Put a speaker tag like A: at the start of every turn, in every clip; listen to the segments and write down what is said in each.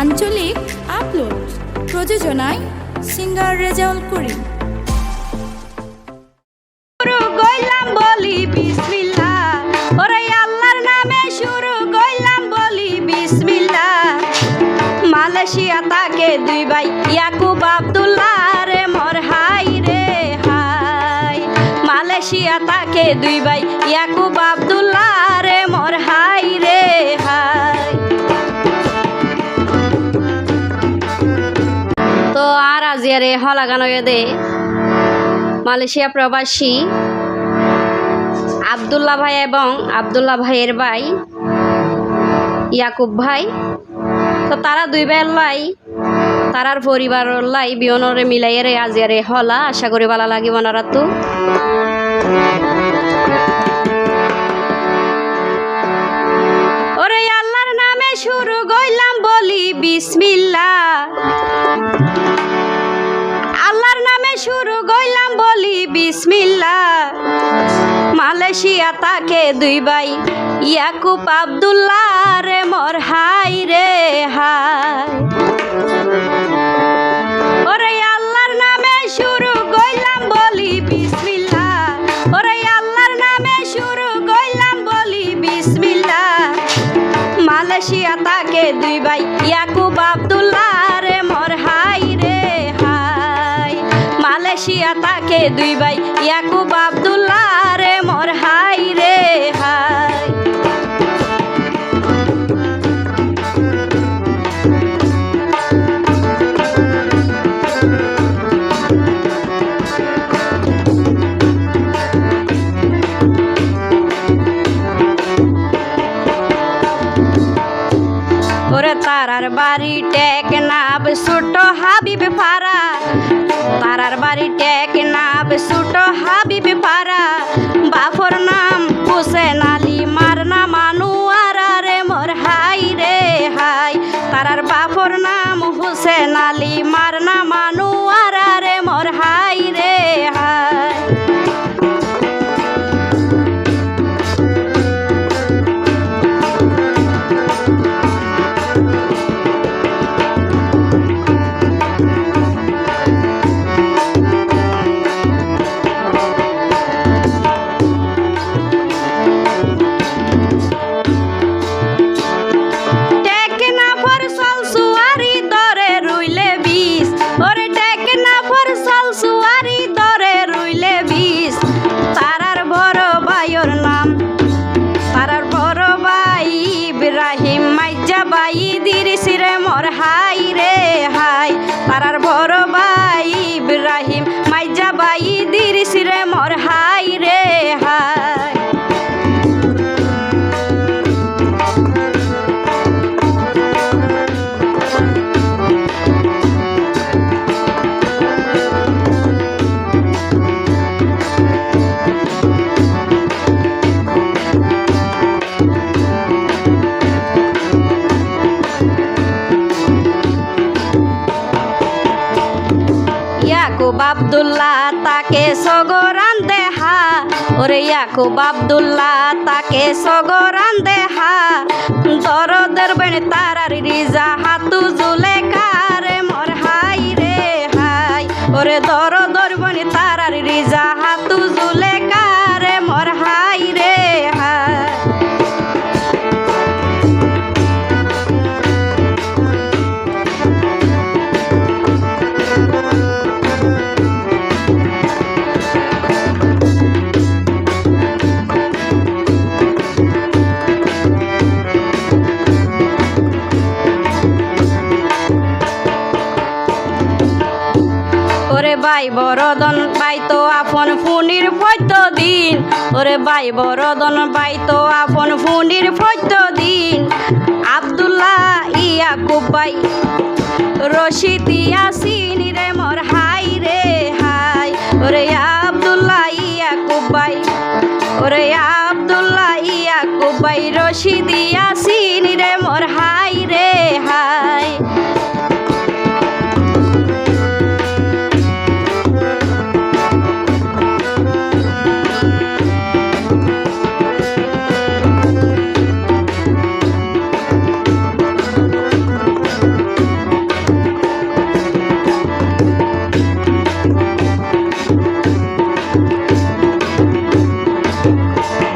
A: আঞ্চলিক আপলোড প্রযোজনায় singer Rezaul
B: Malaysia তাকে দুই ভাই, ইয়াকুব আব্দুল্লাহ রে হাই রে হাই। তাকে দুই ভাই, ইয়াকুব আব্দুল্লাহ আর আজিয়ারে হলাগানো দে। মালয়েশিয়া প্রবাসী আবদুল্লাহ ভাই এবং আবদুল্লাহ ভাইয়ের ভাই ইয়াকুব ভাই। তো তারা দুই ভাইয়ের লাই, তারার পরিবারের লাই বিয়নরে মিলাইয়ারে আজিয়ারে হলা। আশা করি ভালো লাগিব ওনারা তো ওরে আল্লাহর নামে শুরু গইলাম বলি বিসমিল্লা শুরু গইলাম বলি বিসমিল্লা মালয়েশিয়া তাকে দুই ভাই, ইয়াকুব আব্দুল্লাহ রে মোর হাই রে হাই। নামে বলি নামে তাকে দুই ভাই, ইয়াকুব তাকে দুই ভাই, ইয়াকুব আব্দুল্লাহ রে মোর হাই রে হাই। ওরে তারার বাড়ি টেক নাব ছোট হাবিব ফারা। তারার বাড়ি টেক নাব ছোট হাবিব পারা বাফর নাম হোসেন আলী, মার মানু রে, মোর হাই রে হাই। তারার বাফর নাম হুসেন আলী, মার না মানু বাই দিরিসিরে মোর হাই রে হাই। পাড়ার বড় ইয়াকুব আব্দুল্লাহ তাকে সগরান দেহা। ওরে ইয়াকুব আব্দুল্লাহ তাকে সগরান দেহা। দরদের বেণ তারারি রিজা হাতু জুলে বাই বরদন বাই তো আপন ফুনির ফৈত দিন। ওরে বাই বরদন বাই তো আপন ফুনির ফৈত দিন। আব্দুল্লাহ ইয়াকুব বাই রশিদ ইয়াসিন রে মোর হাই রে হাই। ওরে আব্দুল্লাহ ইয়াকুব বাই ওরে আব্দুল্লাহ ইয়াকুব বাই রশিদ ইয়াসিন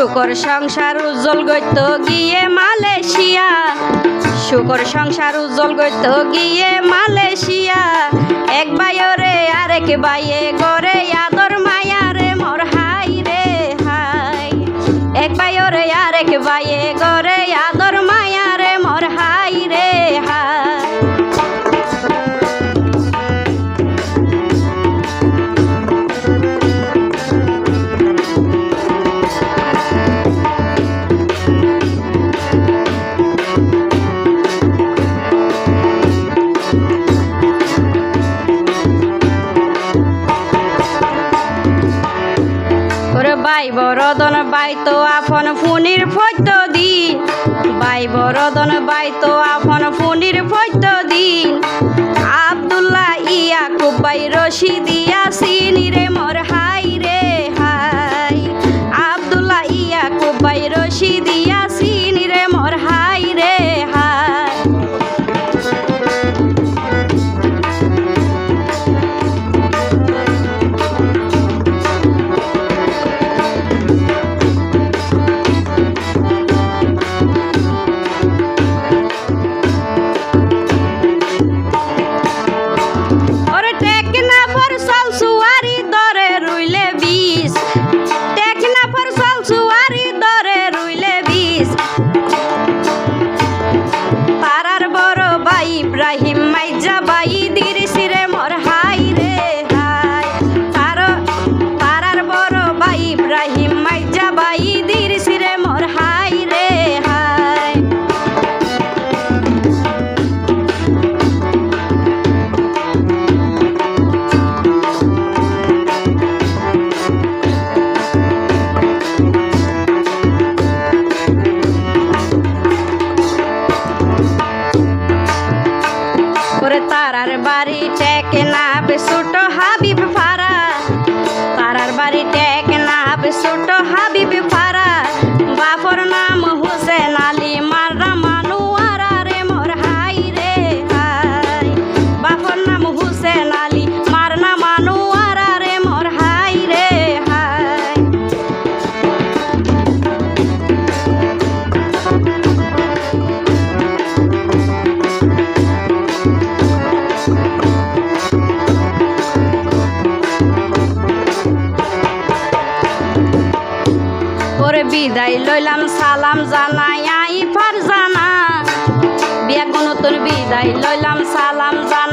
B: শুকর সংসার উজ্জ্বল গইত গিয়ে মালয়েশিয়া। শুকর সংসার উজ্জ্বল গইত গিয়ে মালয়েশিয়া। এক বাইরে আরেক বাইয়ে করে আদর মায়া রে, মর হাই রে হাই। এক বাইরে আরেক বাইয়ে বাইতো আফন ফুনির ফৈত্য দি। বাই বরদন বাইতো বিদায় লইলাম সালাম জানাই ফার জানা বিয়া নতুন বিদায় লইলাম সালাম জানা